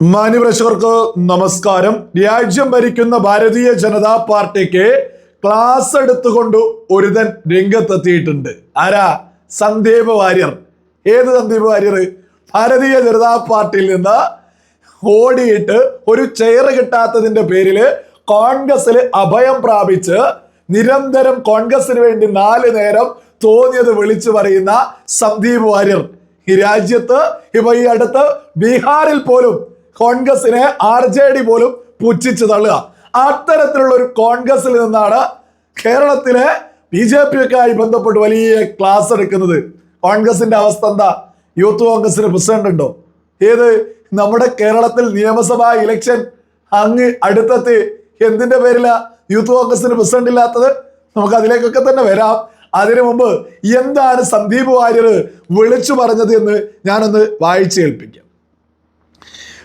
മാന്യപ്രേക്ഷകർക്ക് നമസ്കാരം. രാജ്യം ഭരിക്കുന്ന ഭാരതീയ ജനതാ പാർട്ടിക്ക് ക്ലാസ് എടുത്തുകൊണ്ട് ഒരുതൻ രംഗത്തെത്തിയിട്ടുണ്ട്. ആരാ? സന്ദീപ് വാര്യർ. ഏത് സന്ദീപ് വാര്യർ? ഭാരതീയ ജനതാ പാർട്ടിയിൽ നിന്ന് ഓടിയിട്ട് ഒരു ചെയർ കിട്ടാത്തതിന്റെ പേരിൽ കോൺഗ്രസിൽ അഭയം പ്രാപിച്ച് നിരന്തരം കോൺഗ്രസിന് വേണ്ടി നാല് നേരം തോന്നിയത് വിളിച്ചു പറയുന്ന സന്ദീപ് വാര്യർ. ഈ രാജ്യത്ത് ഇപ്പൊ ഈ അടുത്ത് ബീഹാറിൽ പോലും കോൺഗ്രസിനെ ആർ ജെ ഡി പോലും പുച്ഛിച്ചു തള്ളുക. അത്തരത്തിലുള്ള ഒരു കോൺഗ്രസിൽ നിന്നാണ് കേരളത്തിലെ ബി ജെ പി ഒക്കെ ആയി ബന്ധപ്പെട്ട് വലിയ ക്ലാസ് എടുക്കുന്നത്. കോൺഗ്രസിന്റെ അവസ്ഥ എന്താ? യൂത്ത് കോൺഗ്രസിന് പ്രസിഡന്റ് ഉണ്ടോ? ഏത്? നമ്മുടെ കേരളത്തിൽ നിയമസഭാ ഇലക്ഷൻ അങ്ങ് അടുത്തെത്തി. എന്തിന്റെ പേരിലാ യൂത്ത് കോൺഗ്രസിന് പ്രസിഡന്റ് ഇല്ലാത്തത്? നമുക്ക് അതിലേക്കൊക്കെ തന്നെ വരാം. അതിനു മുമ്പ് എന്താണ് സന്ദീപ് വാര്യർ വിളിച്ചു പറഞ്ഞത് എന്ന് ഞാനൊന്ന് വായിച്ചു കേൾപ്പിക്കാം.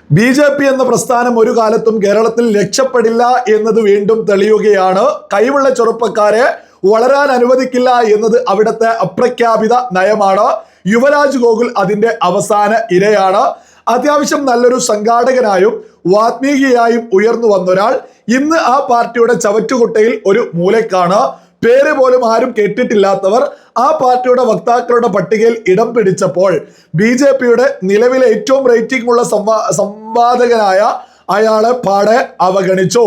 ബി ജെ പി എന്ന പ്രസ്ഥാനം ഒരു കാലത്തും കേരളത്തിൽ രക്ഷപ്പെടില്ല എന്നത് വീണ്ടും തെളിയുകയാണ്. കൈവുള്ള ചെറുപ്പക്കാരെ വളരാൻ അനുവദിക്കില്ല എന്നത് അവിടുത്തെ അപ്രഖ്യാപിത നയമാണ്. യുവരാജ് ഗോകുൽ അതിന്റെ അവസാന ഇരയാണ്. അത്യാവശ്യം നല്ലൊരു സംഘാടകനായും വാത്മീകിയായും ഉയർന്നു വന്നൊരാൾ. ഇന്ന് ആ പാർട്ടിയുടെ ചവറ്റുകുട്ടയിൽ ഒരു മൂലക്കാണ് പേര് പോലും ആരും കേട്ടിട്ടില്ലാത്തവർ ആ പാർട്ടിയുടെ വക്താക്കളുടെ പട്ടികയിൽ ഇടം പിടിച്ചപ്പോൾ ബി ജെ പിയുടെ നിലവിലെ ഏറ്റവും റേറ്റിംഗ് ഉള്ള സംവാ സംവാദകനായ അയാളെ പാടെ അവഗണിച്ചു.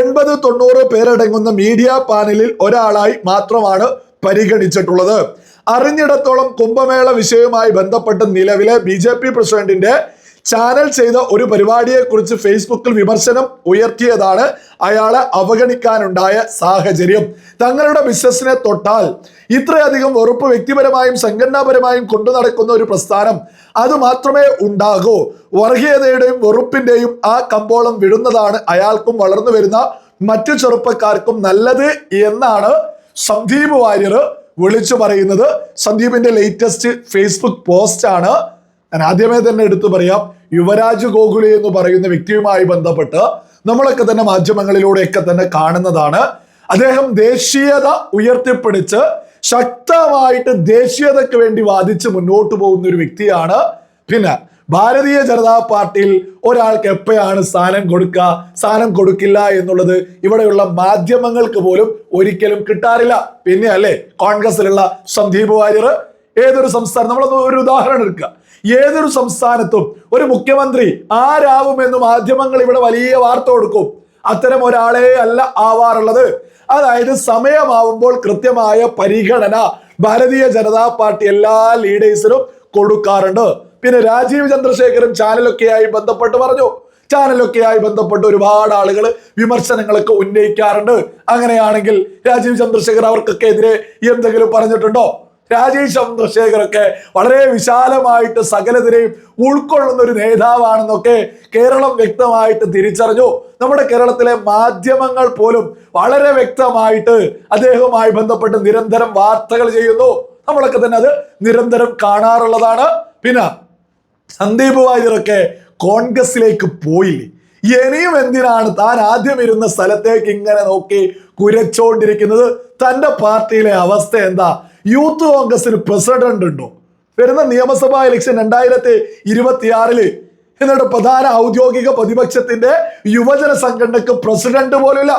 എൺപത് തൊണ്ണൂറ് പേരടങ്ങുന്ന മീഡിയ പാനലിൽ ഒരാളായി മാത്രമാണ് പരിഗണിച്ചിട്ടുള്ളത്. അറിഞ്ഞിടത്തോളം കുംഭമേള വിഷയവുമായി ബന്ധപ്പെട്ട് നിലവിലെ ബി ജെ പി പ്രസിഡന്റിന്റെ ചാനൽ ചെയ്ത ഒരു പരിപാടിയെ കുറിച്ച് ഫേസ്ബുക്കിൽ വിമർശനം ഉയർത്തിയതാണ് അയാളെ അവഗണിക്കാനുണ്ടായ സാഹചര്യം. തങ്ങളുടെ ബിസിനസ്സിനെ തൊട്ടാൽ ഇത്രയധികം വെറുപ്പ് വ്യക്തിപരമായും സംഘടനാപരമായും കൊണ്ടു നടക്കുന്ന ഒരു പ്രസ്ഥാനം അത് മാത്രമേ ഉണ്ടാകൂ. വർഗീയതയുടെയും വെറുപ്പിന്റെയും ആ കമ്പോളം വിടുന്നതാണ് അയാൾക്കും വളർന്നു വരുന്ന മറ്റു ചെറുപ്പക്കാർക്കും നല്ലത് എന്നാണ് സന്ദീപ് വാര്യർ വിളിച്ചു പറയുന്നത്. സന്ദീപിന്റെ ലേറ്റസ്റ്റ് ഫേസ്ബുക്ക് പോസ്റ്റ് ആണ്. ഞാൻ ആദ്യമേ തന്നെ എടുത്തു പറയാം യുവരാജ് ഗോകുലി എന്ന് പറയുന്ന വ്യക്തിയുമായി ബന്ധപ്പെട്ട് നമ്മളൊക്കെ തന്നെ മാധ്യമങ്ങളിലൂടെയൊക്കെ തന്നെ കാണുന്നതാണ്. അദ്ദേഹം ദേശീയത ഉയർത്തിപ്പിടിച്ച് ശക്തമായിട്ട് ദേശീയതയ്ക്ക് വേണ്ടി വാദിച്ച് മുന്നോട്ട് പോകുന്ന ഒരു വ്യക്തിയാണ്. പിന്നെ ഭാരതീയ ജനതാ പാർട്ടിയിൽ ഒരാൾക്ക് എപ്പോഴാണ് സ്ഥാനം കൊടുക്കുക സ്ഥാനം കൊടുക്കില്ല എന്നുള്ളത് ഇവിടെയുള്ള മാധ്യമങ്ങൾക്ക് പോലും ഒരിക്കലും കിട്ടാറില്ല. പിന്നെ അല്ലേ കോൺഗ്രസിലുള്ള സന്ദീപ് വാര്യർ ഏതൊരു സംസ്ഥാനം നമ്മളൊന്ന് ഒരു ഉദാഹരണം എടുക്കുക. ഏതൊരു സംസ്ഥാനത്തും ഒരു മുഖ്യമന്ത്രി ആരാവുമെന്ന് മാധ്യമങ്ങൾ ഇവിടെ വലിയ വാർത്ത കൊടുക്കും. അത്തരം ഒരാളെ അല്ല ആവാറുള്ളത്. അതായത് സമയമാവുമ്പോൾ കൃത്യമായ പരിഗണന ഭാരതീയ ജനതാ പാർട്ടി എല്ലാ ലീഡേഴ്സിനും കൊടുക്കാറുണ്ട്. പിന്നെ രാജീവ് ചന്ദ്രശേഖരൻ ചാനലൊക്കെയായി ബന്ധപ്പെട്ട് പറഞ്ഞു. ചാനലൊക്കെയായി ബന്ധപ്പെട്ട് ഒരുപാട് ആളുകൾ വിമർശനങ്ങളൊക്കെ ഉന്നയിക്കാറുണ്ട്. അങ്ങനെയാണെങ്കിൽ രാജീവ് ചന്ദ്രശേഖർ അവർക്കൊക്കെ എതിരെ എന്തെങ്കിലും പറഞ്ഞിട്ടുണ്ടോ? രാജീവ് ചന്ദ്രശേഖരൊക്കെ വളരെ വിശാലമായിട്ട് സകലതിനെയും ഉൾക്കൊള്ളുന്ന ഒരു നേതാവാണെന്നൊക്കെ കേരളം വ്യക്തമായിട്ട് തിരിച്ചറിഞ്ഞു. നമ്മുടെ കേരളത്തിലെ മാധ്യമങ്ങൾ പോലും വളരെ വ്യക്തമായിട്ട് അദ്ദേഹവുമായി ബന്ധപ്പെട്ട് നിരന്തരം വാർത്തകൾ ചെയ്യുന്നു. നമ്മളൊക്കെ തന്നെ അത് നിരന്തരം കാണാറുള്ളതാണ്. പിന്നെ സന്ദീപ് വാര്യരൊക്കെ കോൺഗ്രസിലേക്ക് പോയില്ലേ? ഇനിയും എന്തിനാണ് താൻ ആദ്യം ഇരുന്ന സ്ഥലത്തേക്ക് ഇങ്ങനെ നോക്കി കുരച്ചോണ്ടിരിക്കുന്നത്? തന്റെ പാർട്ടിയിലെ അവസ്ഥ എന്താ? യൂത്ത് കോൺഗ്രസിന് പ്രസിഡന്റ് ഉണ്ടോ? വരുന്ന നിയമസഭാ ഇലക്ഷൻ രണ്ടായിരത്തി ഇരുപത്തിയാറിൽ എന്നിട്ട് പ്രധാന ഔദ്യോഗിക പ്രതിപക്ഷത്തിന്റെ യുവജന സംഘടനക്ക് പ്രസിഡന്റ് പോലുമില്ല.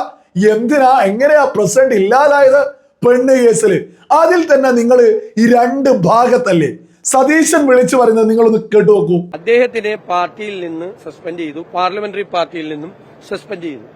എന്തിനാ? എങ്ങനെയാ പ്രസിഡന്റ് ഇല്ലാതായത്? പെണ്ണ് കേസിൽ. അതിൽ തന്നെ നിങ്ങൾ ഈ രണ്ട് ഭാഗത്തല്ലേ. സതീശൻ വിളിച്ചു പറയുന്നത് നിങ്ങളൊന്ന് കേട്ടു നോക്കൂ. അദ്ദേഹത്തിനെ പാർട്ടിയിൽ നിന്ന് സസ്പെൻഡ് ചെയ്തു. പാർലമെന്ററി പാർട്ടിയിൽ നിന്നും സസ്പെൻഡ് ചെയ്തു.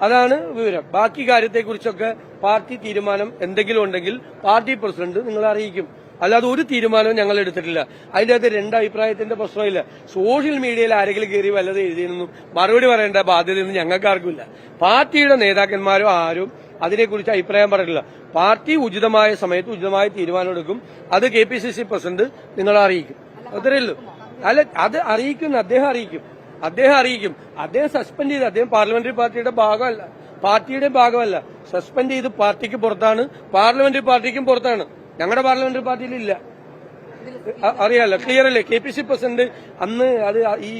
അതാണ് വിവരം. ബാക്കി കാര്യത്തെക്കുറിച്ചൊക്കെ പാർട്ടി തീരുമാനം എന്തെങ്കിലും ഉണ്ടെങ്കിൽ പാർട്ടി പ്രസിഡന്റ് നിങ്ങളെ അറിയിക്കും. അല്ലാതെ ഒരു തീരുമാനവും ഞങ്ങൾ എടുത്തിട്ടില്ല. അതിന്റെ അകത്ത് രണ്ട് അഭിപ്രായത്തിന്റെ പ്രശ്നമില്ല. സോഷ്യൽ മീഡിയയിൽ ആരെങ്കിലും കയറി വല്ലതും എഴുതിയെന്നും മറുപടി പറയേണ്ട ബാധ്യതയൊന്നും ഞങ്ങൾക്ക് ആർക്കുമില്ല. പാർട്ടിയുടെ നേതാക്കന്മാരോ ആരും അതിനെക്കുറിച്ച് അഭിപ്രായം പറയില്ല പാർട്ടി ഉചിതമായ സമയത്ത് ഉചിതമായ തീരുമാനം എടുക്കും. അത് K P C C president നിങ്ങളെ അറിയിക്കും. അത്രയേ ഉള്ളൂ. അല്ല അത് അറിയിക്കുന്ന അദ്ദേഹം അറിയിക്കും. അദ്ദേഹം അറിയിക്കും. അദ്ദേഹം സസ്പെൻഡ് ചെയ്ത് അദ്ദേഹം പാർലമെന്ററി പാർട്ടിയുടെ ഭാഗമല്ല. പാർട്ടിയുടെ ഭാഗമല്ല. സസ്പെൻഡ് ചെയ്ത് പാർട്ടിക്ക് പുറത്താണ്. പാർലമെന്ററി പാർട്ടിക്കും പുറത്താണ്. ഞങ്ങളുടെ പാർലമെന്ററി പാർട്ടിയിൽ ഇല്ല. അറിയാലോ? ക്ലിയർ അല്ലേ? കെ പി സി പ്രസിഡന്റ് അന്ന് അത് ഈ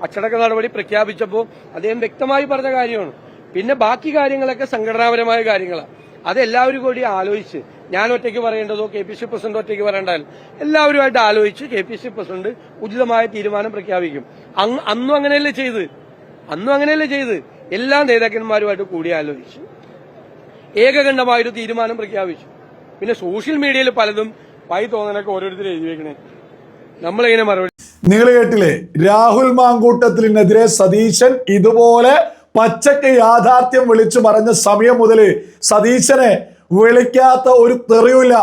അച്ചടക്ക നടപടി പ്രഖ്യാപിച്ചപ്പോൾ അദ്ദേഹം വ്യക്തമായി പറഞ്ഞ കാര്യമാണ്. പിന്നെ ബാക്കി കാര്യങ്ങളൊക്കെ സംഘടനാപരമായ കാര്യങ്ങളാണ് അത് എല്ലാവരും കൂടി ആലോചിച്ച്. ഞാൻ ഒറ്റയ്ക്ക് പറയേണ്ടതോ കെ പി സി പ്രസിഡന്റ് ഒറ്റയ്ക്ക് പറയേണ്ടതല്ല എല്ലാവരുമായിട്ട് ആലോചിച്ച് കെ പി സി പ്രസിഡന്റ് ഉചിതമായ തീരുമാനം പ്രഖ്യാപിക്കും. അന്നും അങ്ങനെയല്ലേ ചെയ്ത്? അന്നും അങ്ങനെയല്ലേ ചെയ്ത്? എല്ലാ നേതാക്കന്മാരുമായിട്ട് കൂടി ആലോചിച്ച്. ഏകകണ്ഠമായൊരു തീരുമാനം പ്രഖ്യാപിച്ചു. പിന്നെ സോഷ്യൽ മീഡിയയിൽ പലതും പൈ തോന്നനൊക്കെ ഓരോരുത്തർ എഴുതി വെക്കണേ. നമ്മളെങ്ങനെ മറുപടി നിങ്ങൾ കേട്ടില്ലേ? രാഹുൽ മാങ്കൂട്ടത്തിനെതിരെ സതീശൻ ഇതുപോലെ പച്ചക്ക് യാഥാർത്ഥ്യം വിളിച്ചു പറഞ്ഞ സമയം മുതൽ സതീശനെ വിളിക്കാത്ത ഒരു തെറിവില്ല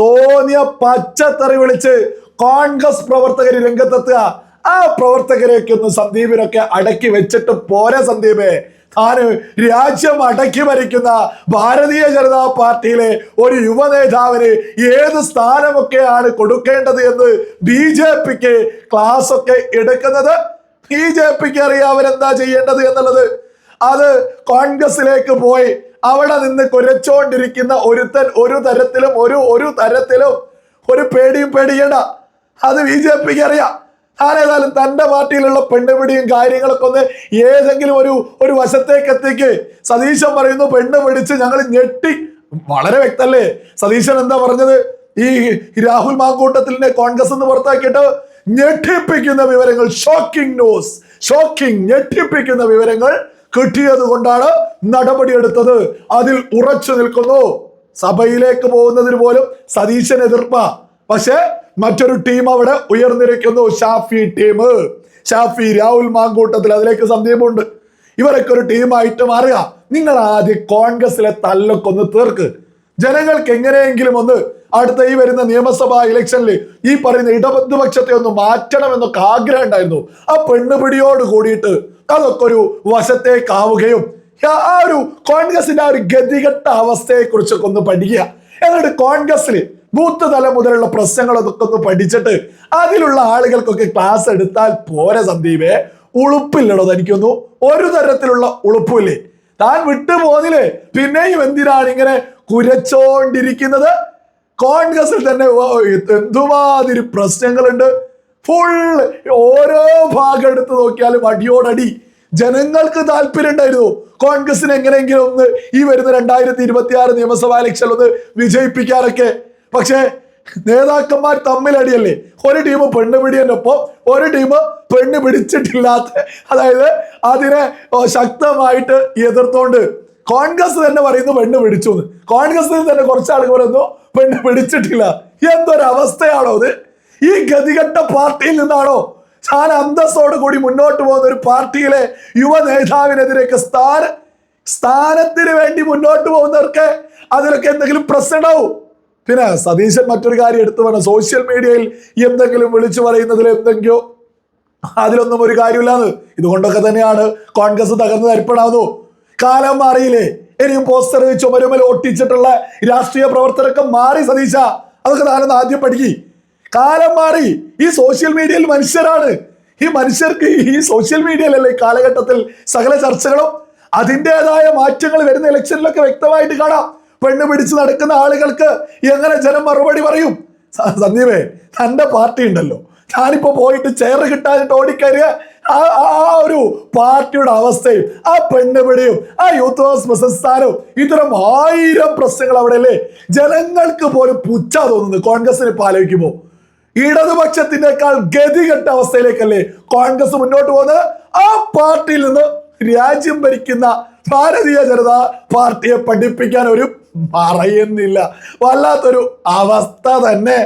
തോന്നിയ പച്ച തെറി വിളിച്ച് കോൺഗ്രസ് പ്രവർത്തകർ രംഗത്തെത്തുക. ആ പ്രവർത്തകരെയൊക്കെ ഒന്ന് സന്ദീപിനൊക്കെ അടക്കി വെച്ചിട്ട് പോരെ സന്ദീപേ. താന് രാജ്യം അടക്കി ഭരിക്കുന്ന ഭാരതീയ ജനതാ പാർട്ടിയിലെ ഒരു യുവ നേതാവിന് ഏത് സ്ഥാനമൊക്കെയാണ് കൊടുക്കേണ്ടത് എന്ന് ബി ജെ പിക്ക് ക്ലാസ് ഒക്കെ എടുക്കുന്നത്? ബി ജെ പിക്ക് അറിയാം അവരെന്താ ചെയ്യേണ്ടത് എന്നുള്ളത്. അത് കോൺഗ്രസിലേക്ക് പോയി. അവിടെ നിന്ന് കുരച്ചോണ്ടിരിക്കുന്ന ഒരുത്തൻ ഒരു തരത്തിലും ഒരു ഒരു തരത്തിലും ഒരു പേടിയും പേടിയേണ്ട. അത് ബി ജെ പിക്ക് അറിയാം. ആരേതായാലും തന്റെ പാർട്ടിയിലുള്ള പെണ്ണുപിടിയും കാര്യങ്ങളൊക്കെ ഒന്ന് ഏതെങ്കിലും ഒരു ഒരു വശത്തേക്ക് എത്തിക്ക്. സതീശൻ പറയുന്നു പെണ്ണ് പിടിച്ച് ഞങ്ങൾ ഞെട്ടി. വളരെ വ്യക്തല്ലേ? സതീശൻ എന്താ പറഞ്ഞത്? ഈ രാഹുൽ മാങ്കൂട്ടത്തിലിനെ കോൺഗ്രസ് എന്ന് പുറത്താക്കിയിട്ട് ഞെട്ടിപ്പിക്കുന്ന വിവരങ്ങൾ ഷോക്കിംഗ് ന്യൂസ് ഷോക്കിംഗ് ഞെട്ടിപ്പിക്കുന്ന വിവരങ്ങൾ കിട്ടിയത് കൊണ്ടാണ് നടപടിയെടുത്തത് അതിൽ ഉറച്ചു നിൽക്കുന്നു. സഭയിലേക്ക് പോകുന്നതിന് പോലും സതീശൻ എതിർപ്പ. പക്ഷേ മറ്റൊരു ടീം അവിടെ ഉയർന്നിരിക്കുന്നു. ഷാഫി ടീം. ഷാഫി രാഹുൽ മാങ്കൂട്ടത്തിൽ അതിലേക്ക് സംശയമുണ്ട് ഇവരൊക്കെ ഒരു ടീമായിട്ട് മാറുക. നിങ്ങൾ ആദ്യം കോൺഗ്രസിലെ തല്ലൊക്കെ ഒന്ന് തീർക്ക്. ജനങ്ങൾക്ക് എങ്ങനെയെങ്കിലും ഒന്ന് അടുത്ത ഈ വരുന്ന നിയമസഭാ ഇലക്ഷനിൽ ഈ പറയുന്ന ഇടതുപക്ഷത്തെ ഒന്ന് മാറ്റണമെന്നൊക്കെ ആഗ്രഹം ഉണ്ടായിരുന്നു. ആ പെണ്ണുപിടിയോട് കൂടിയിട്ട് അതൊക്കെ ഒരു വശത്തേക്കാവുകയും ആ- ഒരു കോൺഗ്രസിന്റെ ആ ഒരു ഗതികെട്ട അവസ്ഥയെ കുറിച്ചൊക്കെ ഒന്ന് പഠിക്കുക. എന്നിട്ട് കോൺഗ്രസിൽ ബൂത്ത് തലം മുതലുള്ള പ്രശ്നങ്ങൾ അതൊക്കെ ഒന്ന് പഠിച്ചിട്ട് അതിലുള്ള ആളുകൾക്കൊക്കെ ക്ലാസ് എടുത്താൽ പോരെ സന്ദീപേ. ഉളുപ്പില്ലടോ തനിക്കൊന്നു. ഒരു തരത്തിലുള്ള ഉളുപ്പില്ലേ? താൻ വിട്ടുപോന്നില്ലേ? പിന്നെയും എന്തിനാണ് ഇങ്ങനെ കുരച്ചോണ്ടിരിക്കുന്നത്. കോൺഗ്രസിൽ തന്നെ എന്തുമാതിരി പ്രശ്നങ്ങളുണ്ട്. ഫുൾ ഓരോ ഭാഗം എടുത്ത് നോക്കിയാലും അടിയോടടി. ജനങ്ങൾക്ക് താല്പര്യം ഉണ്ടായിരുന്നു. കോൺഗ്രസിന് എങ്ങനെയെങ്കിലും ഒന്ന് ഈ വരുന്ന രണ്ടായിരത്തി ഇരുപത്തി ആറ് നിയമസഭാ ഇലക്ഷൻ ഒന്ന് വിജയിപ്പിക്കാനൊക്കെ. പക്ഷേ നേതാക്കന്മാർ തമ്മിലടിയല്ലേ ഒരു ടീം പെണ്ണ് പിടിയതിനൊപ്പം ഒരു ടീം പെണ്ണ് പിടിച്ചിട്ടില്ലാത്ത അതായത് അതിനെ ശക്തമായിട്ട് എതിർത്തോണ്ട് കോൺഗ്രസ് തന്നെ പറയുന്നു പെണ്ണ് പിടിച്ചു എന്ന്. കോൺഗ്രസ് തന്നെ കുറച്ച് ആളുകൾ പറയുന്നു പെണ്ണ് പിടിച്ചിട്ടില്ല. എന്തൊരവസ്ഥയാണോ അത്? ഈ ഗതികെട്ട പാർട്ടിയിൽ നിന്നാണോ ഞാൻ അന്തസ്സോട് കൂടി മുന്നോട്ട് പോകുന്ന ഒരു പാർട്ടിയിലെ യുവ നേതാവിനെതിരെയൊക്കെ സ്ഥാന സ്ഥാനത്തിന് വേണ്ടി മുന്നോട്ട് പോകുന്നവർക്ക് അതിലൊക്കെ എന്തെങ്കിലും പ്രശ്നമാവും പിന്നെ സതീശൻ മറ്റൊരു കാര്യം എടുത്തു പറഞ്ഞു. സോഷ്യൽ മീഡിയയിൽ എന്തെങ്കിലും വിളിച്ചു പറയുന്നതിൽ എന്തെങ്കിലും അതിലൊന്നും ഒരു കാര്യമില്ലാന്ന്. ഇതുകൊണ്ടൊക്കെ തന്നെയാണ് കോൺഗ്രസ് തകർന്ന് തരിപ്പണാവുന്നു. കാലം മാറിയില്ലേ? ഇനിയും പോസ്റ്റർ ചുമരുമൽ ഒട്ടിച്ചിട്ടുള്ള രാഷ്ട്രീയ പ്രവർത്തനമൊക്കെ മാറി സതീശ. അതൊക്കെ താനൊന്ന് ആദ്യം പഠിക്കി. കാലം മാറി. ഈ സോഷ്യൽ മീഡിയയിൽ മനുഷ്യരാണ്. ഈ മനുഷ്യർക്ക് ഈ സോഷ്യൽ മീഡിയയിലല്ലേ കാലഘട്ടത്തിൽ സകല ചർച്ചകളും? അതിന്റെതായ മാറ്റങ്ങൾ വരുന്ന ഇലക്ഷനിലൊക്കെ വ്യക്തമായിട്ട് കാണാം. പെണ്ണ് പിടിച്ച് നടക്കുന്ന ആളുകൾക്ക് എങ്ങനെ ജനം മറുപടി പറയും? സന്ദീപേ തന്റെ പാർട്ടി ഉണ്ടല്ലോ. ഞാനിപ്പോ പോയിട്ട് ചെയർ കിട്ടാനിട്ട് ഓടിക്കയറിയ ആ ഒരു പാർട്ടിയുടെ അവസ്ഥയും ആ പെണ്ണുപിടിയും ആ യൂത്ത് പ്രശസ്താനവും ഇത്തരം ആയിരം പ്രശ്നങ്ങൾ അവിടെ അല്ലേ ജനങ്ങൾക്ക് പോലും പുച്ഛ തോന്നുന്നു കോൺഗ്രസിന് ഇപ്പൊ ആലോചിക്കുമ്പോ. ഇടതുപക്ഷത്തിനേക്കാൾ ഗതികെട്ട അവസ്ഥയിലേക്കല്ലേ കോൺഗ്രസ് മുന്നോട്ട് പോകുന്നത്? ആ പാർട്ടിയിൽ നിന്ന് രാജ്യം ഭരിക്കുന്ന ഭാരതീയ ജനതാ പാർട്ടിയെ പഠിപ്പിക്കാൻ ഒരു പറയുന്നില്ല. വല്ലാത്തൊരു അവസ്ഥ തന്നെ.